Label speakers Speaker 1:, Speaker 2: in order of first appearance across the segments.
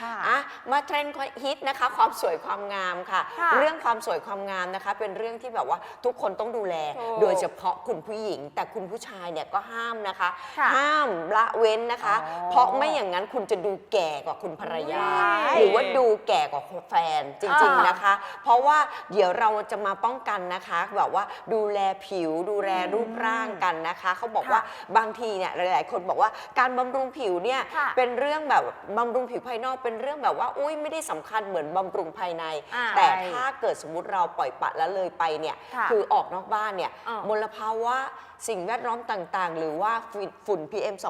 Speaker 1: ค่ะ
Speaker 2: อะมาเทรนด์ฮิตนะคะ ความสวยความงามค่ะ
Speaker 1: ค่ะ
Speaker 2: เรื่องความสวยความงามนะคะ เป็นเรื่องที่แบบว่าทุกคนต้องดูแล
Speaker 1: ถูก
Speaker 2: โดยเฉพาะคุณผู้หญิง แต่คุณผู้ชายเนี่ยก็ห้ามนะคะ
Speaker 1: ค่ะ
Speaker 2: ห้ามละเว้นนะคะ
Speaker 1: อ๋อ
Speaker 2: เพราะไม่อย่างนั้นคุณจะดูแก่กว่าคุณภรรยา
Speaker 1: ว้าย
Speaker 2: หรือว่าดูแก่กว่าแฟนจริงๆ
Speaker 1: อ่าน
Speaker 2: นะคะ เพราะว่าเดี๋ยวเราจะมาป้องกันนะคะแบบว่าดูแลผิวดูแลรูปร่างกันนะคะ เขาบอก
Speaker 1: ค่ะ
Speaker 2: ว่าบางทีเนี่ยหลาย ๆ คนบอกว่าการบำรุงผิวเนี่ย
Speaker 1: ค่ะ
Speaker 2: เป็นเรื่องแบบบำรุงผิวภายนอกเป็นเรื่องแบบว่าอุ้ยไม่ได้สำคัญเหมือนบำรุงภายใน
Speaker 1: อ่า
Speaker 2: แต่
Speaker 1: ใช่
Speaker 2: ถ้าเกิดสมมติเราปล่อยปละละเลยไปเนี่ย
Speaker 1: ค่ะ
Speaker 2: คือออกนอกบ้านเนี่ย
Speaker 1: อ่าม
Speaker 2: มลภาวะสิ่งแวดล้อมต่างๆ หรือว่าฝุ่น PM
Speaker 1: ค่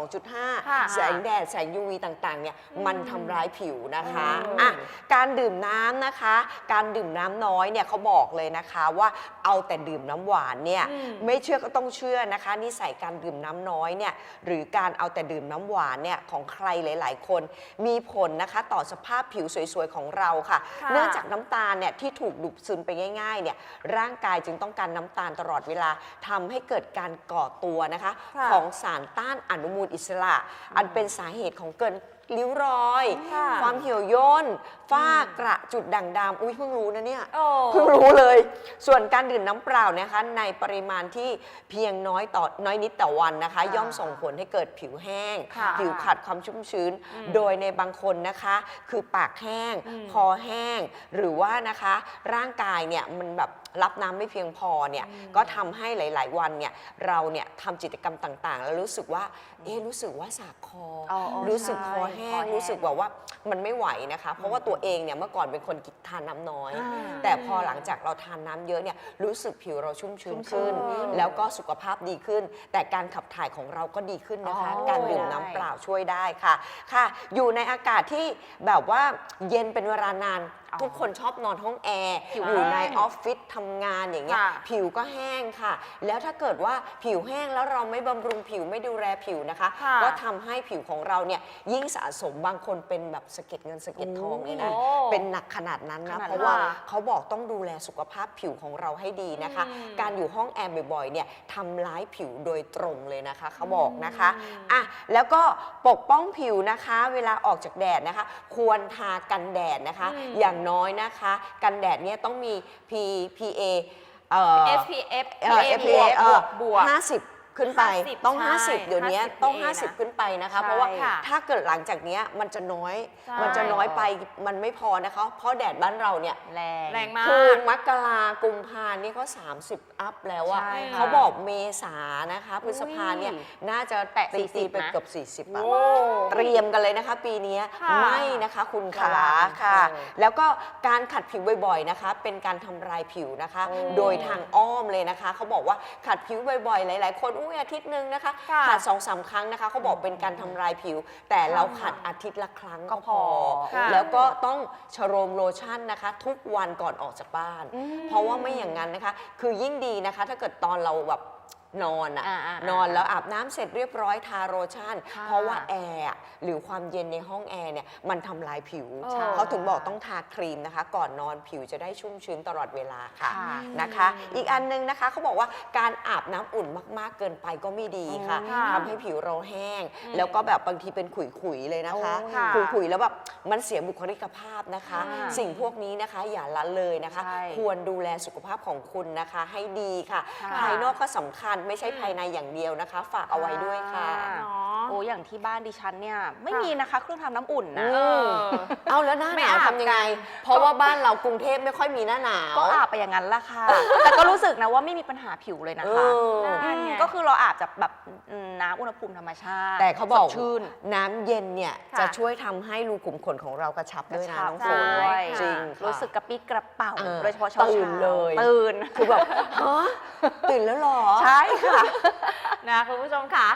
Speaker 1: ะ
Speaker 2: 2.5 แสงแดดแสง UV ต่างๆเนี่ยมันทำร้ายผิวนะคะ
Speaker 1: อืม
Speaker 2: อะ การดื่มน้ำนะคะ การดื่มน้ำน้อยเนี่ยเขาบอกเลยนะคะว่าเอาแต่ดื่มน้ำหวานเนี่ย
Speaker 1: อืม
Speaker 2: ไม่เชื่อก็ต้องเชื่อนะคะ นิสัยการดื่มน้ำน้อยเนี่ยหรือการเอาแต่ดื่มน้ำหวานเนี่ยของใครหลาย ๆ คนมีผลนะคะต่อสภาพผิวสวยๆของเราค่ะ
Speaker 1: ค่ะ
Speaker 2: เนื่องจากน้ำตาลเนี่ยที่ถูกดูดซึมไปง่ายๆเนี่ยร่างกายจึงต้องการน้ำตาลตลอดเวลาทำให้เกิดการก่อตัวนะคะ
Speaker 1: ค่ะ
Speaker 2: ของสารต้านอนุมูลอิสระ อันเป็นสาเหตุของเกิน ริ้วรอย
Speaker 1: ค่ะ
Speaker 2: ความเหี่ยวย่นฝ้ากระจุดด่างดำอุ้ยเพิ่งรู้นะเนี่ย
Speaker 1: โอ้
Speaker 2: เพิ่งรู้เลย ส่วนการดื่มน้ำเปล่านะคะในปริมาณที่เพียงน้อยต่อน้อยนิดต่อวันนะคะ
Speaker 1: ค่ะ
Speaker 2: ย่อมส่งผลให้เกิดผิวแห้ง
Speaker 1: ค่ะ
Speaker 2: ผิวขาดความชุ่มชื้น
Speaker 1: อืม
Speaker 2: โดยในบางคนนะคะ คือปากแห้ง
Speaker 1: อืม
Speaker 2: คอแห้ง หรือว่านะคะร่างกายเนี่ยมันแบบรับน้ำไม่เพียงพอเนี่ย
Speaker 1: อืม
Speaker 2: ก็ทำให้หลาย ๆ วันเนี่ยเราเนี่ยทำกิจกรรมต่างๆ แล้วรู้สึกว่าเอ๊ะรู้สึกว่าสากคออ
Speaker 1: อ๋ออ๋อ
Speaker 2: รู้สึก
Speaker 1: ใช่
Speaker 2: คอแห้
Speaker 1: คองแห้ง
Speaker 2: รู้สึกแบบว่ามันไม่ไหวนะคะ เพราะว่าตัวเองเนี่ยเมื่อก่อนเป็นคนกินทานน้ำน้อย
Speaker 1: อ่า
Speaker 2: แต่พอหลังจากเราทานน้ำเยอะเนี่ยรู้สึกผิวเราชุ่มชื้นขึ้น
Speaker 1: ชุ่มชื้น
Speaker 2: แล้วก็สุขภาพดีขึ้น แต่การขับถ่ายของเราก็ดีขึ้นนะคะ
Speaker 1: อ๋อ
Speaker 2: การดื่มน้ำเปล่าช่วยได้ค่ะค่ะ อยู่ในอากาศที่แบบว่าเย็นเป็นเวลานาน
Speaker 1: อ๋อ
Speaker 2: ทุกคนชอบนอนห้องแอร์
Speaker 1: ผิว
Speaker 2: อยู่ใน
Speaker 1: แห้ง
Speaker 2: ออฟฟิศทำงานอย่างเงี้ย
Speaker 1: ค่ะ
Speaker 2: ผิวก็แห้งค่ะ แล้วถ้าเกิดว่าผิวแห้งแล้วเราไม่บำรุงผิวไม่ดูแลผิวนะคะ
Speaker 1: ค่ะ
Speaker 2: ก็ทำให้ผิวของเราเนี่ยยิ่งสะสมบางคนเป็นแบบสะเก็ดเงินสะเก็ดทองเลยนะ
Speaker 1: โอ้
Speaker 2: เป็นหนักขนาดนั้นนะ
Speaker 1: ขนาด
Speaker 2: เพราะว่า
Speaker 1: นั้น
Speaker 2: เขาบอกต้องดูแลสุขภาพผิวของเราให้ดีนะคะ
Speaker 1: อืม
Speaker 2: การอยู่ห้องแอร์บ่อยๆเนี่ยทำร้ายผิวโดยตรงเลยนะคะ เขาบอกนะคะ
Speaker 1: อืม
Speaker 2: อะแล้วก็ปกป้องผิวนะคะ เวลาออกจากแดดนะคะ ควรทากันแดดนะคะ
Speaker 1: อืม
Speaker 2: อย่างน้อยนะคะ กันแดดเนี่ยต้องมี P PA เอ่อ
Speaker 1: SPF
Speaker 2: เอ่อ
Speaker 1: PA
Speaker 2: FPA เอ่อบ
Speaker 1: วกบวก
Speaker 2: 50 ขึ้นไป
Speaker 1: 50
Speaker 2: ต้อง
Speaker 1: ใช่
Speaker 2: 50 เดี๋ยวนี้
Speaker 1: 50
Speaker 2: ต้อง
Speaker 1: PA นะ
Speaker 2: 50 ขึ้นไปนะคะ
Speaker 1: ใช่
Speaker 2: เพราะว่า
Speaker 1: ค่ะ
Speaker 2: ถ้าเกิดหลังจากเนี้ยมันจะน้อย
Speaker 1: ใช่
Speaker 2: มันจะน้อยไปมันไม่พอนะคะ เพราะแดดบ้านเราเนี่ย
Speaker 3: แรง
Speaker 1: แรงมาก
Speaker 2: คือมกรากุมภานี่เขา30 อัพแล้วอะ
Speaker 3: ใช่ค่ะ
Speaker 2: เขาบอกเมษานะคะพฤษภาเนี่ย
Speaker 3: อุ้ย
Speaker 2: น่าจะ
Speaker 3: แตะ
Speaker 2: ตี
Speaker 3: 40
Speaker 2: ไป
Speaker 3: นะ
Speaker 2: เกือบ40อะ
Speaker 1: โอ้
Speaker 2: เตรียมกันเลยนะคะ ปีนี้
Speaker 1: ค่ะ
Speaker 2: ไม่นะคะคุณขา
Speaker 3: ระวัง
Speaker 2: ค่ะ
Speaker 3: เออ
Speaker 2: แล้วก็การขัดผิวบ่อยๆนะคะ เป็นการทำลายผิวนะคะ
Speaker 3: โอ้
Speaker 2: โดยทางอ้อมเลยนะคะเขาบอกว่าขัดผิวบ่อยๆ หลาย ๆ คนอุ้ยอาทิตย์หนึ่งนะคะ
Speaker 1: ค่ะ
Speaker 2: ขัดสองสามครั้งนะคะเขาบอกเป็นการทำลายผิว แต่เราขัดอาทิตย์ละครั้งก็พอ
Speaker 1: ค่ะ
Speaker 2: แล้วก็ต้องชโรมโลชั่นนะคะ ทุกวันก่อนออกจากบ้าน เพราะว่าไม่อย่างนั้นนะคะ คือยิ่งดีนะคะ ถ้าเกิดตอนเราแบบ นอนอะ
Speaker 3: อ่าอ่าอ่าน
Speaker 2: อนแล้วอาบน้ำเสร็จเรียบร้อยทาโลชั่น
Speaker 3: ค่ะ
Speaker 2: เพราะว่าแอร์อะหรือความเย็นในห้องแอร์เนี่ยมันทำลายผิว
Speaker 1: ใช่
Speaker 2: เขาถึงบอกต้องทาครีมนะคะ ก่อนนอนผิวจะได้ชุ่มชื้นตลอดเวลาค่ะ
Speaker 3: ค่ะ
Speaker 2: นะคะ อีกอันนึงนะคะเขาบอกว่าการอาบน้ำอุ่นมากๆเกินไปก็ไม่ดีค่ะ
Speaker 1: ค่ะ
Speaker 2: ทำให้ผิวเราแห้งแล้วก็แบบบางทีเป็นขุยๆเลยนะคะ
Speaker 3: โอ้
Speaker 1: ค่ะ
Speaker 2: ขุยๆแล้วแบบมันเสียบุคลิกภาพนะคะ
Speaker 3: ค่ะ
Speaker 2: สิ่งพวกนี้นะคะอย่าละเลยนะคะ
Speaker 3: ใช่
Speaker 2: ควรดูแลสุขภาพของคุณนะคะให้ดีค่ะ
Speaker 3: ค่ะ
Speaker 2: ภายนอกก็สำคัญไม่ใช่ภายในอย่างเดียวนะคะ ฝากเอาไว้ด้วยค่ะ
Speaker 3: ค่ะ
Speaker 1: เนาะ
Speaker 3: โอ้อย่างที่บ้านดิฉันเนี่ย ไม่
Speaker 1: ค่ะ
Speaker 3: มีนะคะ เครื่องทำน้ำอุ่นนะ
Speaker 2: อื
Speaker 1: เออ
Speaker 2: เอาแล้วหน้าห
Speaker 1: ไม่
Speaker 2: นาว
Speaker 1: อาบ
Speaker 2: ทำยังไง เพราะว่าบ้านเรากรุงเทพไม่ค่อยมีหน้าหนาว
Speaker 3: ก็อาบไปอย่างนั้นละค่ะ แต่ก็รู้สึกนะว่าไม่มีปัญหาผิวเลยนะ
Speaker 2: เอ
Speaker 3: คะ
Speaker 2: อ
Speaker 1: นั่น
Speaker 3: ม
Speaker 1: ไง
Speaker 3: ก็คือเราอาบจากแบบอืมน้ำอุณหภูมิธรรมชาติ
Speaker 2: แต่เขาบอก
Speaker 3: สดชื่น
Speaker 2: น้ำเย็นเนี่ย
Speaker 1: ค่ะ
Speaker 2: จะช่วยทำให้รูขุมขนของเรากระชับด้วยนะ
Speaker 3: กระชับ
Speaker 2: น้องฝน
Speaker 3: ด้วย
Speaker 2: จริงค่ะ
Speaker 3: รู้สึกกระปี้กระเป๋า
Speaker 2: เออ
Speaker 3: โดยเฉพาะเช้าๆ
Speaker 2: ตื่นเลย
Speaker 3: ตื่น
Speaker 2: คือแบบฮะตื่ นแล้วเหรอ
Speaker 3: ใช่ค่ะ
Speaker 1: นะคุณผู้ชมค่ะ